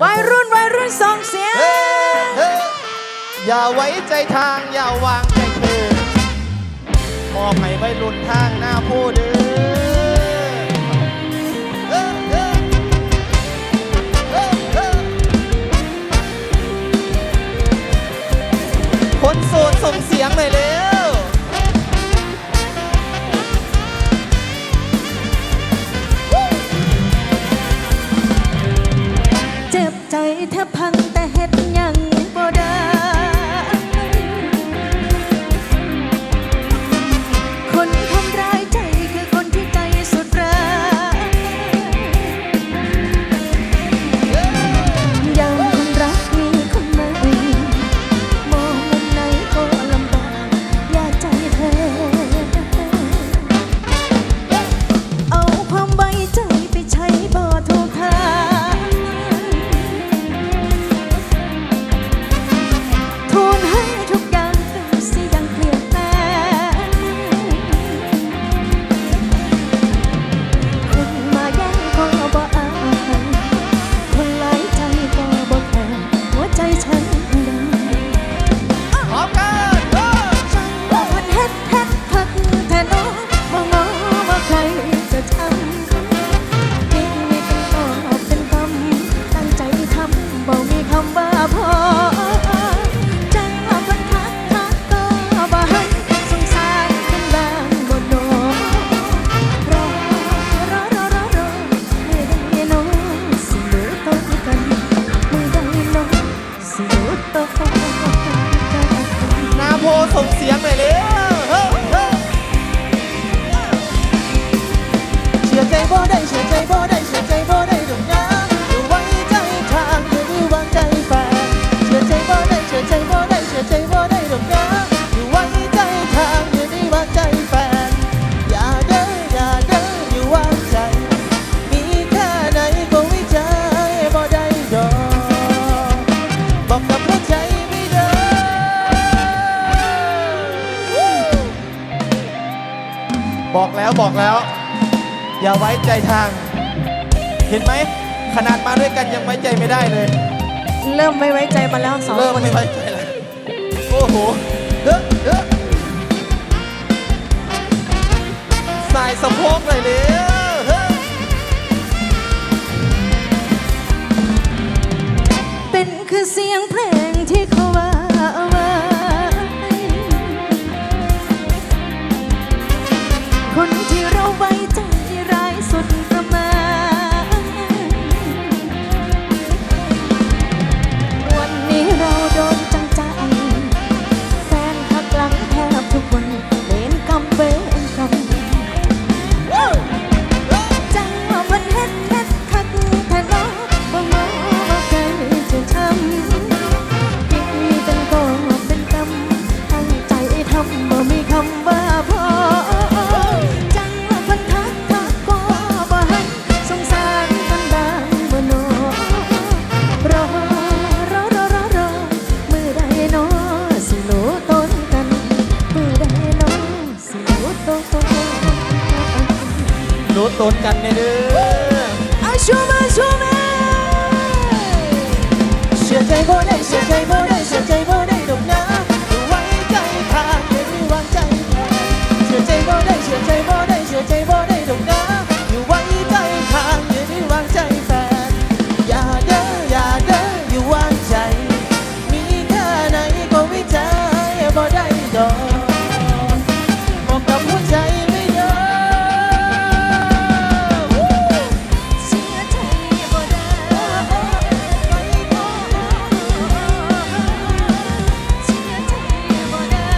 วัยรุ่นวัยรุ่นส่งเสียง อย่าไว้ใจทาง อย่าวางใจเธอมอบให้วัยรุ่นทางหน้าผู้เดิอคนโสดส่งเสียงหน่อยเลย อกแล้ว อย่าไว้ใจทาง เห็นไหม ขนาดมาด้วยกันยังไว้ใจไม่ได้เลย เริ่มไม่ไว้ใจมาแล้วสองเริ่มไม่ไว้ใจแล้วโอ้โหเด้อเด้อสายสะโพกเลยดิ จอบอกกับหัวใจไม่ยอมเสียใจบ่ได้ไปบ่เสียใจบ่ได้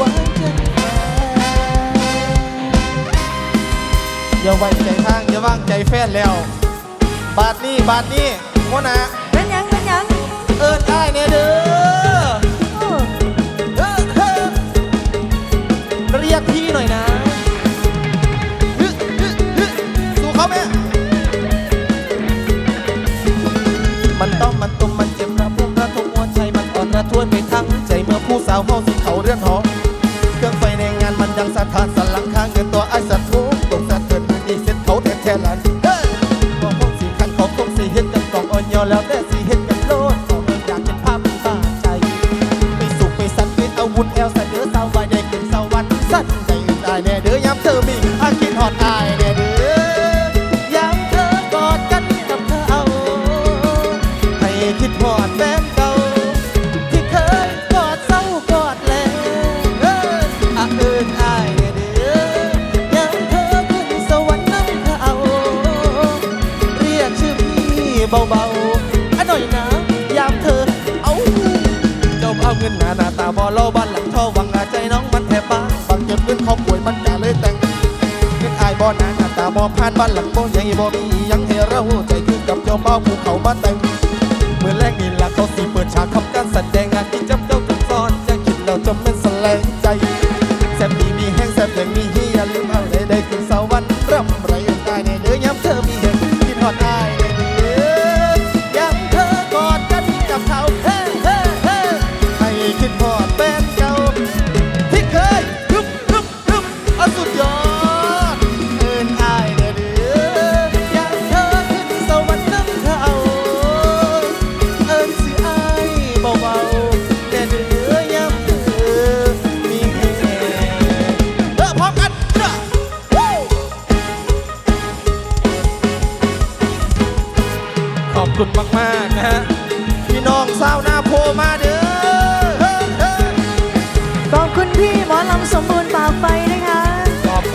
วานจนอย่าไว้ใจทางอย่าวางใจแฟนแล้ว บาดนี้บาดนี้หัวหนะ เอิได้แน่เด้อเรียกพี่หน่อยนะสู้เขาแม่มันต้องมันตุมมันเจ็บระพมระทมหัวใจมันอ่อนระทวนไปทั้งใจเมื่อผู้สาวเฮาสุด เราบ้านหลังชอวังอาใจน้องมันแทบบ้าบังจนเพื่อนเขาป่วยมันจะเลยแต่งเงินอายบอนาหน้าตาบอผ่านบ้านหลังโบ่ใหญ่บอมียังให้เราใจคือกับเจ้าเบ้าภูเขามาแต่งเมื่อแรกนินละเขาสีเปิดฉากขับการแสดงงานที่จำเจ้าจนซ้อนจะคิดเราจนเป็นสลงใจแซ่บีมีแห้งแซ่บอย่งมีฮีย่าลืมอะได้ได้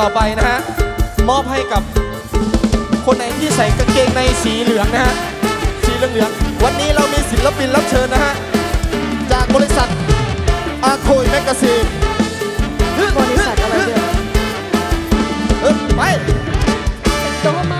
ต่อไปนะฮะ มอบให้กับคนไหนที่ใส่กางเกงในสีเหลืองนะฮะ สีเหลืองๆวันนี้เรามีศิลปินรับเชิญนะฮะ จากบริษัทอาโคยแมกกาซีนบริษัทอะไรเนี่ยไปโตมา